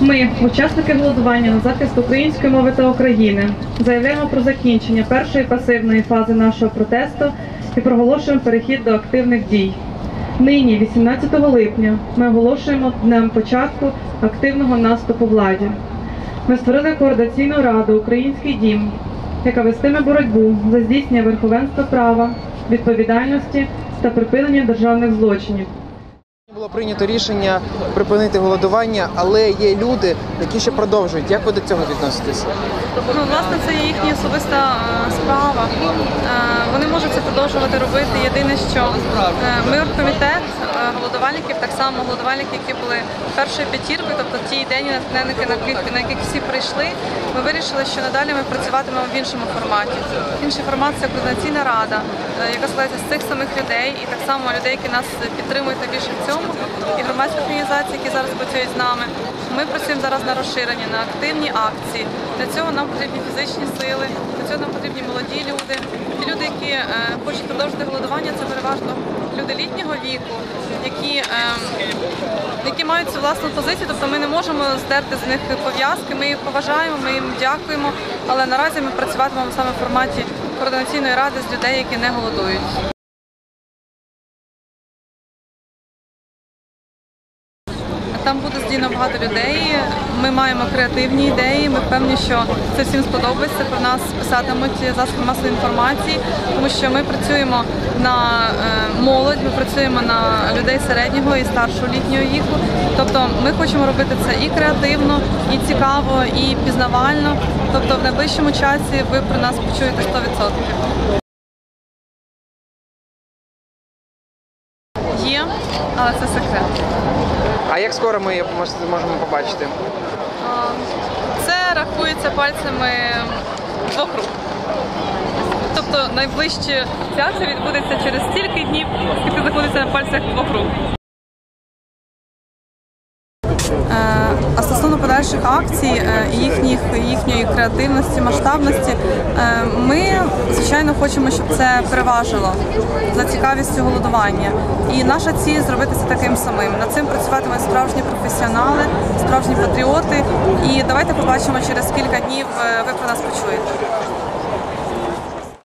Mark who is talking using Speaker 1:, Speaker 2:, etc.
Speaker 1: Ми, учасники голодування на захист української мови та України, заявляємо про закінчення першої пасивної фази нашого протесту і проголошуємо перехід до активних дій. Нині, 18 липня, ми оголошуємо днем початку активного наступу владі. Ми створили координаційну раду Український дім, яка вестиме боротьбу за здійснення верховенства права, відповідальності та припинення державних злочинів.
Speaker 2: Було прийнято рішення припинити голодування, але є люди, які ще продовжують. Як ви до цього відноситесь?
Speaker 3: Ну, власне, це їхня особиста е, справа. Е, Вони можуть це продовжувати робити. Єдине, що е, ми оргкомітет е, голодувальників, так само голодувальники, які були першою п'ятіркою, тобто ті ідейні натхненники, на яких, всі прийшли, ми вирішили, що надалі ми працюватимемо в іншому форматі. Інший формат це координаційна рада, яка складається з цих самих людей і так само людей, які нас підтримують найбільше в цьому, і громадські організації, які зараз працюють з нами. Ми працюємо зараз на розширення, на активні акції. Для цього нам потрібні фізичні сили, для цього нам потрібні молоді люди. Ті люди, які е, хочуть продовжити голодування, це переважно люди літнього віку, які, е, які мають цю власну позицію. Тобто ми не можемо здерти з них пов'язки. Ми їх поважаємо, ми їм дякуємо. Але наразі ми працюватимемо саме в форматі координаційної ради з людей, які не голодують. Там буде здійно багато людей. Ми маємо креативні ідеї. Ми впевнені, що це всім сподобається. Про нас писатимуть засоби масової інформації, тому що ми працюємо на е, молодь, ми працюємо на людей середнього і старшого літнього віку. Тобто ми хочемо робити це і креативно, і цікаво, і пізнавально. Тобто в найближчому часі ви про нас почуєте 100%. Але це секрет.
Speaker 2: А як скоро ми її можемо побачити?
Speaker 3: Це рахується пальцями двох рук. Тобто найближче акція відбудеться через стільки днів, скільки знаходиться на пальцях двох рук. А стосовно подальших акцій, е, їхніх, їхньої креативності, масштабності, е, ми звичайно хочемо, щоб це переважило за цікавістю голодування. І наша ціль зробитися таким самим. Над цим працюватимуть справжні професіонали, справжні патріоти. І давайте побачимо через кілька днів. е, Ви про нас почуєте.